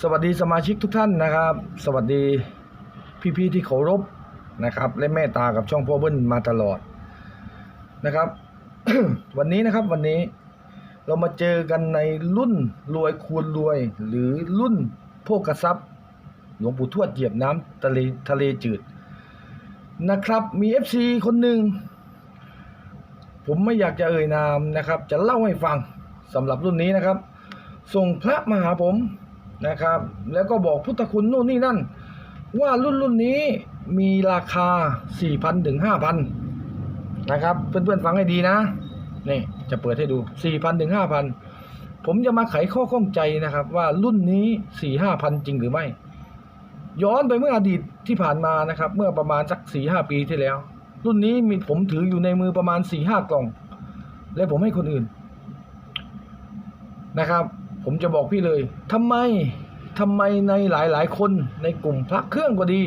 สวัสดีสมาชิกทุกท่านนะครับ สวัสดีพี่ๆที่เคารพนะครับ และเมตตากับช่องพ่อเบิ้ลมาตลอดนะครับ วันนี้นะครับวันนี้เรามาเจอกันในรุ่นรวยคูณรวย หรือรุ่นโภกทรัพย์ หลวงปู่ทวดเหยียบน้ำทะเลทะเลจืดนะครับมี FC คนหนึ่งผมไม่อยากจะเอ่ยนามนะครับ จะเล่าให้ฟังสำหรับรุ่นนี้นะครับ ส่งพระมาหาผม นะครับ แล้วก็บอกพุทธคุณนู่นนี่นั่น ว่ารุ่นรุ่นนี้มีราคา 4,000ถึง5,000นะครับ เพื่อนๆฟังให้ดีนะนี่จะเปิดให้ดู 4,000ถึง5,000 ผมจะมาไขข้อข้องใจนะครับ ว่ารุ่นนี้ 4-5,000 จริงหรือไม่ ย้อนไปเมื่ออดีตที่ผ่านมานะครับ เมื่อประมาณสัก4ีหปีที่แล้ว รุ่นนี้มีผมถืออยู่ในมือประมาณ4ีหกล่อง และผมให้คนอื่นนะครับ ผมจะบอกพี่เลยทำไมทำไมในหลายๆ คนในกลุ่มพระเครื่องก็ดี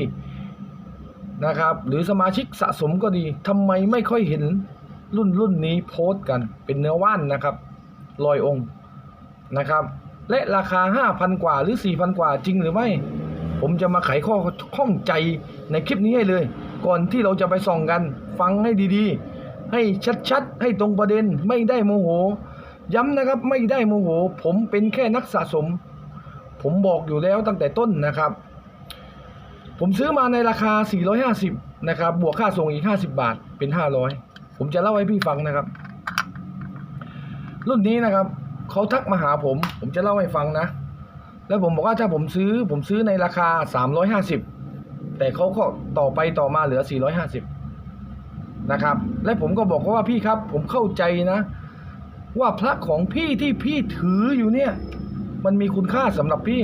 นะครับ หรือสมาชิกสะสมก็ดีทำไมไม่ค่อยเห็นรุ่นรุ่นนี้โพสต์กันเป็นเนื้อว่านนะครับลอยองค์นะครับ และราคา 5,000 กว่าหรือ 4,000 กว่าจริงหรือไม่ ผมจะมาไขข้อข้องใจในคลิปนี้ให้เลย ก่อนที่เราจะไปส่องกัน ฟังให้ดีๆ ให้ชัดๆ ให้ตรงประเด็นไม่ได้โมโห ย้ำนะครับไม่ได้โมโห ผมเป็นแค่นักสะสม ผมบอกอยู่แล้วตั้งแต่ต้นนะครับ ผมซื้อมาในราคา 450 นะครับ บวกค่าส่งอีก 50 บาทเป็น 500 ผมจะเล่าให้พี่ฟังนะครับ รุ่นนี้นะครับเขาทักมาหาผม ผมจะเล่าให้ฟังนะ แล้วผมบอกว่าถ้าผมซื้อผมซื้อในราคา 350 แต่เขาก็ต่อไปต่อมาเหลือ 450 นะครับ และผมก็บอกเขาว่าพี่ครับ ผมเข้าใจนะ ว่าพระของพี่ที่พี่ถืออยู่เนี่ย มันมีคุณค่าสำหรับพี่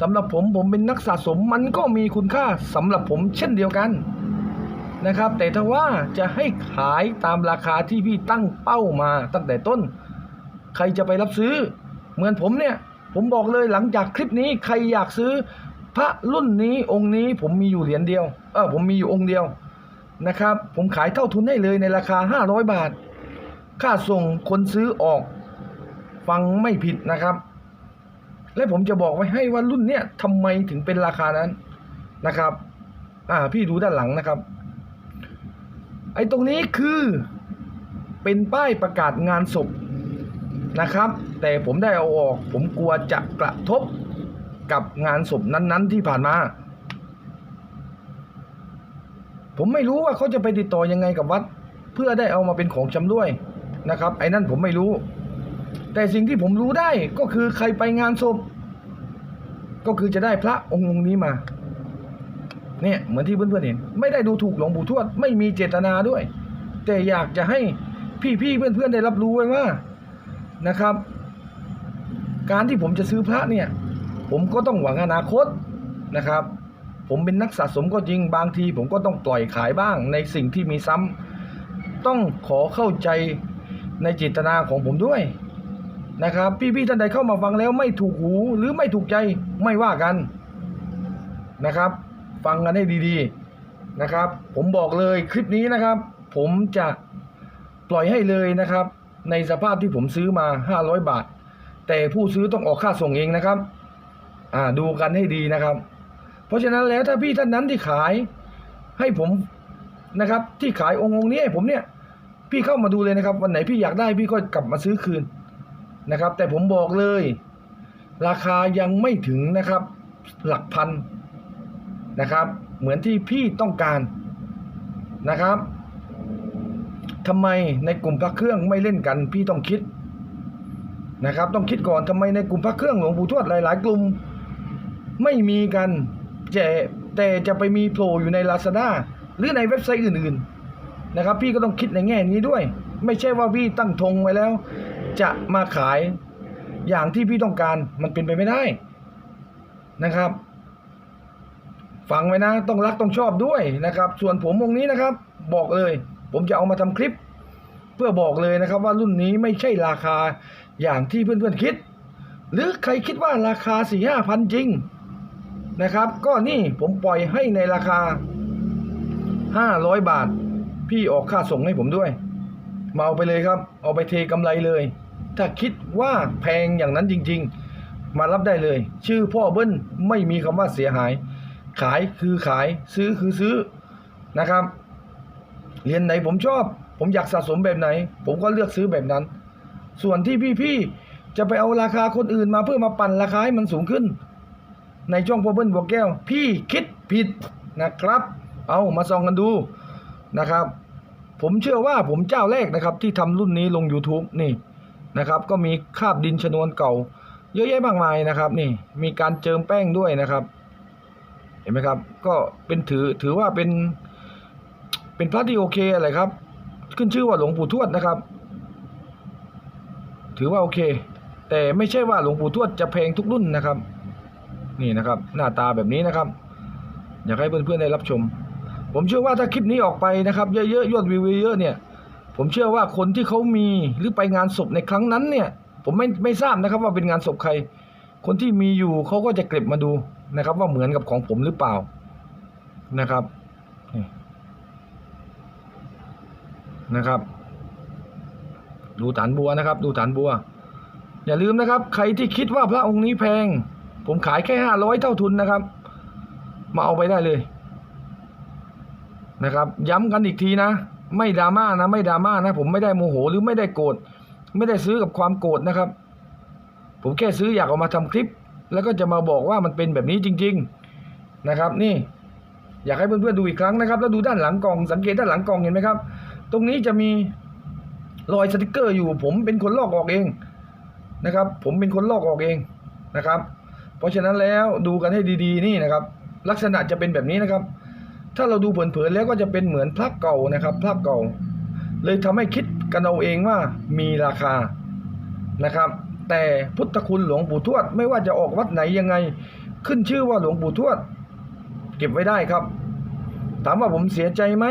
สำหรับผมผมเป็นนักสะสมมันก็มีคุณค่าสำหรับผมเช่นเดียวกันนะครับ แต่ถ้าว่าจะให้ขายตามราคาที่พี่ตั้งเป้ามาตั้งแต่ต้น ใครจะไปรับซื้อ เหมือนผมเนี่ย ผมบอกเลยหลังจากคลิปนี้ใครอยากซื้อ พระรุ่นนี้องค์นี้ผมมีอยู่เหรียญเดียวเออผมมีอยู่องค์เดียวนะครับ ผมขายเท่าทุนให้เลยในราคา 500 บาท ค่าส่งคนซื้อออก ฟังไม่ผิดนะครับ และผมจะบอกไว้ให้ว่ารุ่นเนี้ยทำไมถึงเป็นราคานั้นนะครับ อ่าพี่ดูด้านหลังนะครับ ไอ้ตรงนี้คือเป็นป้ายประกาศงานศพนะครับ แต่ผมได้เอาออก ผมกลัวจะกระทบกับงานศพนั้น ๆ ที่ผ่านมา ผมไม่รู้ว่าเขาจะไปติดต่อยังไงกับวัด เพื่อได้เอามาเป็นของชำร่วย นะครับไอ้นั่นผมไม่รู้ แต่สิ่งที่ผมรู้ได้ก็คือใครไปงานศพก็คือจะได้พระองค์องค์นี้มาเนี่ยเหมือนที่เพื่อนๆเห็น ไม่ได้ดูถูกหลวงปู่ทวด ไม่มีเจตนาด้วย แต่อยากจะให้พี่ๆเพื่อนๆได้รับรู้ไว้ว่านะครับ การที่ผมจะซื้อพระเนี่ย ผมก็ต้องหวังอนาคตนะครับ ผมเป็นนักสะสมก็จริงบางที ผมก็ต้องปล่อยขายบ้างในสิ่งที่มีซ้ำต้องขอเข้าใจ ในเจตนาของผมด้วยนะครับ พี่ๆท่านใดเข้ามาฟังแล้วไม่ถูกหูหรือไม่ถูกใจไม่ว่ากันนะครับ ฟังกันให้ดีๆนะครับ ผมบอกเลยคลิปนี้นะครับ ผมจะปล่อยให้เลยนะครับ ในสภาพที่ผมซื้อมา 500 บาท แต่ผู้ซื้อต้องออกค่าส่งเองนะครับอ่าดูกันให้ดีนะครับ เพราะฉะนั้นแล้วถ้าพี่ท่านนั้นที่ขายให้ผมนะครับ ที่ขายองค์องค์นี้ให้ผมเนี่ย พี่เข้ามาดูเลยนะครับ วันไหนพี่อยากได้พี่ก็กลับมาซื้อคืนนะครับ แต่ผมบอกเลย ราคายังไม่ถึงนะครับ หลักพันนะครับ เหมือนที่พี่ต้องการนะครับทำไมในกลุ่มพระเครื่องไม่เล่นกัน พี่ต้องคิดนะครับ ต้องคิดก่อนทำไมในกลุ่มพระเครื่องหลวงปู่ทวดหลาย ๆ กลุ่มไม่มีกันแต่แต่จะไปมีโผล่อยู่ใน Lazada หรือในเว็บไซต์อื่น ๆ นะครับ พี่ก็ต้องคิดในแง่นี้ด้วย ไม่ใช่ว่าพี่ตั้งธงไว้แล้ว จะมาขายอย่างที่พี่ต้องการมันเป็นไปไม่ได้นะครับฟังไว้นะ ต้องรักต้องชอบด้วยนะครับ ส่วนผมองนี้นะครับ บอกเลย ผมจะเอามาทำคลิป เพื่อบอกเลยนะครับว่ารุ่นนี้ไม่ใช่ราคาอย่างที่เพื่อนๆคิด หรือใครคิดว่าราคาสี่ห้าพันจริงนะครับ ก็นี่ผมปล่อยให้ในราคาห้าร้อยบาท พี่ออกค่าส่งให้ผมด้วยมาเอาไปเลยครับ เอาไปเทกำไรเลย ถ้าคิดว่าแพงอย่างนั้นจริง ๆ มารับได้เลย ชื่อพ่อเบิ้ลไม่มีคำว่าเสียหาย ขายคือขายซื้อคือซื้อนะครับเรียนไหนผมชอบ ผมอยากสะสมแบบไหน ผมก็เลือกซื้อแบบนั้น ส่วนที่พี่ๆจะไปเอาราคาคนอื่นมาเพื่อมาปั่นราคาให้มันสูงขึ้น ในช่องพ่อเบิ้ลบัวแก้ว พี่คิดผิดนะครับ เอามาส่องกันดู นะครับ ผมเชื่อว่าผมเจ้าแรกนะครับ ที่ทำรุ่นนี้ลง YouTube นี่นะครับ ก็มีคาบดินชนวนเก่า เยอะแยะมากมายนะครับ นี่ มีการเจิมแป้งด้วยนะครับ เห็นไหมครับ ก็เป็นถือถือว่าเป็น เป็นพระที่โอเคอะไรครับ ขึ้นชื่อว่าหลวงปู่ทวดนะครับ ถือว่าโอเค แต่ไม่ใช่ว่าหลวงปู่ทวดจะแพงทุกรุ่นนะครับ นี่นะครับ หน้าตาแบบนี้นะครับ อยากให้เพื่อนๆได้รับชม ผมเชื่อว่าถ้าคลิปนี้ออกไปนะครับ เยอะๆยอดวิวเยอะเนี่ย ผมเชื่อว่าคนที่เขามีหรือไปงานศพในครั้งนั้นเนี่ย ผมไม่ไม่ทราบนะครับว่าเป็นงานศพใคร คนที่มีอยู่เขาก็จะเก็บมาดูนะครับ ว่าเหมือนกับของผมหรือเปล่านะครับนะครับ ดูฐานบัวนะครับ ดูฐานบัว อย่าลืมนะครับ ใครที่คิดว่าพระองค์นี้แพง ผมขายแค่ห้าร้อยเท่าทุนนะครับ มาเอาไปได้เลย นะครับ ย้ำกันอีกทีนะ ไม่ดราม่านะ ไม่ดราม่านะ ผมไม่ได้โมโหหรือไม่ได้โกรธไม่ได้ซื้อกับความโกรธนะครับ ผมแค่ซื้ออยากเอามาทำคลิป แล้วก็จะมาบอกว่ามันเป็นแบบนี้จริง ๆนะครับ นี่ อยากให้เพื่อนๆดูอีกครั้งนะครับ แล้วดูด้านหลังกล่องสังเกตด้านหลังกล่องเห็นไหมครับ ตรงนี้จะมีรอยสติกเกอร์อยู่ ผมเป็นคนลอกออกเองนะครับ ผมเป็นคนลอกออกเองนะครับ เพราะฉะนั้นแล้วดูกันให้ดีๆนี่นะครับ ลักษณะจะเป็นแบบนี้นะครับ ถ้าเราดูเผินๆแล้วก็จะเป็นเหมือนพระเก่านะครับพระเก่า เลยทำให้คิดกันเอาเองว่ามีราคานะครับ แต่พุทธคุณหลวงปู่ทวดไม่ว่าจะออกวัดไหนยังไง ขึ้นชื่อว่าหลวงปู่ทวด เก็บไว้ได้ครับ ถามว่าผมเสียใจไหม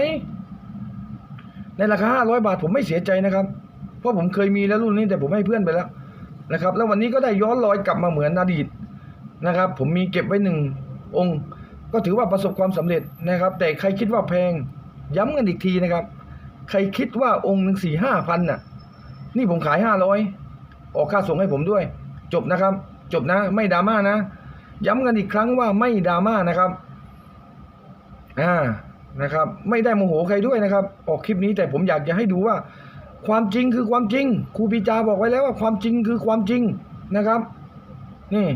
ในราคา500บาทผมไม่เสียใจนะครับ เพราะผมเคยมีแล้วรุ่นนี้แต่ผมให้เพื่อนไปแล้วนะครับ แล้ววันนี้ก็ได้ย้อนรอยกลับมาเหมือนอดีตนะครับ ผมมีเก็บไว้หนึ่งองค์ ก็ถือว่าประสบความสำเร็จนะครับ แต่ใครคิดว่าแพงย้ำกันอีกทีนะครับ ใครคิดว่าองค์หนึ่งสี่ห้าพันน่ะ นี่ผมขายห้าร้อยออกค่าส่งให้ผมด้วย จบนะครับ จบนะ ไม่ดราม่านะ ย้ำกันอีกครั้งว่าไม่ดราม่านะครับอ่านะครับ ไม่ได้โมโหใครด้วยนะครับ ออกคลิปนี้แต่ผมอยากจะให้ดูว่า ความจริงคือความจริงครูปีจาบอกไว้แล้วว่าความจริงคือความจริงนะครับ นี่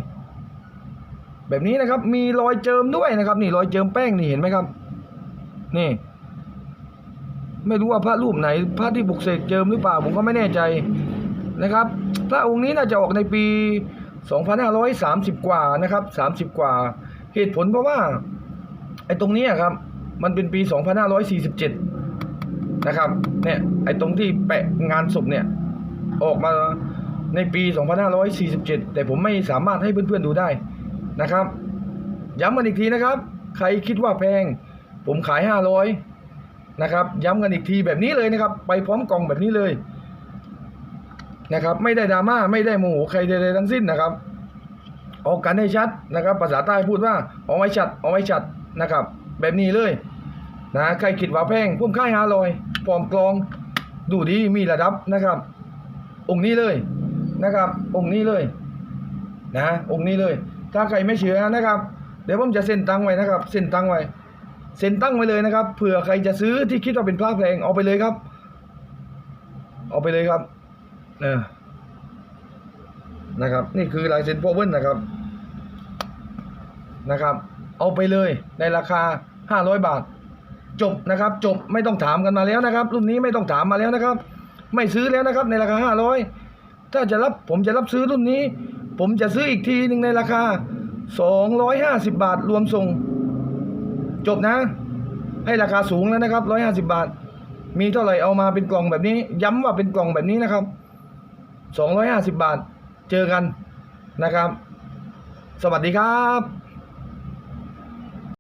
แบบนี้นะครับ มีรอยเจิมด้วยนะครับ นี่รอยเจิมแป้งนี่เห็นไหมครับ นี่ ไม่รู้ว่าพระรูปไหน พระที่บุกเสกเจิมหรือเปล่าผมก็ไม่แน่ใจนะครับ พระองค์นี้น่าจะออกในปี 2530 กว่านะครับ 30 กว่า เหตุผลเพราะว่าไอ้ตรงนี้ครับ มันเป็นปี 2547 นะครับ เนี่ย ไอ้ตรงที่แปะงานศพเนี่ย ออกมาในปี 2547 แต่ผมไม่สามารถให้เพื่อนๆดูได้ นะครับ ย้ำกันอีกทีนะครับ ใครคิดว่าแพง ผมขาย 500นะครับย้ำกันอีกทีแบบนี้เลยนะครับ ไปพร้อมกล่องแบบนี้เลยนะครับไม่ได้ดราม่าไม่ได้โมโหใครใดๆทั้งสิ้นนะครับ ออกกันให้ชัดนะครับ ภาษาใต้พูดว่าเอาไว้ชัดเอาไว้ชัดนะครับ แบบนี้เลยนะใครคิดว่าแพงพุ่มค่ายหาลอยปลอมกลองดูดีมีระดับนะครับ องค์นี้เลยนะครับ องค์นี้เลยนะองค์นี้เลย ถ้าใครไม่เชื่อนะครับ เดี๋ยวผมจะเซ็นตังไว้นะครับ เซ็นตังไว้ เซ็นตั้งไว้เลยนะครับ เผื่อใครจะซื้อที่คิดว่าเป็นพระแพงเอาไปเลยครับ เอาไปเลยครับเออนะครับ นี่คือลายเซ็นโพเวิลนะครับ นะครับ เอาไปเลยในราคา 500 บาท จบนะครับ จบไม่ต้องถามกันมาแล้วนะครับ รุ่นนี้ไม่ต้องถามมาแล้วนะครับ ไม่ซื้อแล้วนะครับ ในราคา 500 ถ้าจะรับผมจะรับซื้อรุ่นนี้ ผมจะซื้ออีกทีหนึ่งในราคา 250 บาทรวมส่ง จบนะ ให้ราคาสูงแล้วนะครับ 150 บาท มีเท่าไหร่เอามาเป็นกล่องแบบนี้ ย้ำว่าเป็นกล่องแบบนี้นะครับ 250 บาท เจอกันนะครับ สวัสดีครับ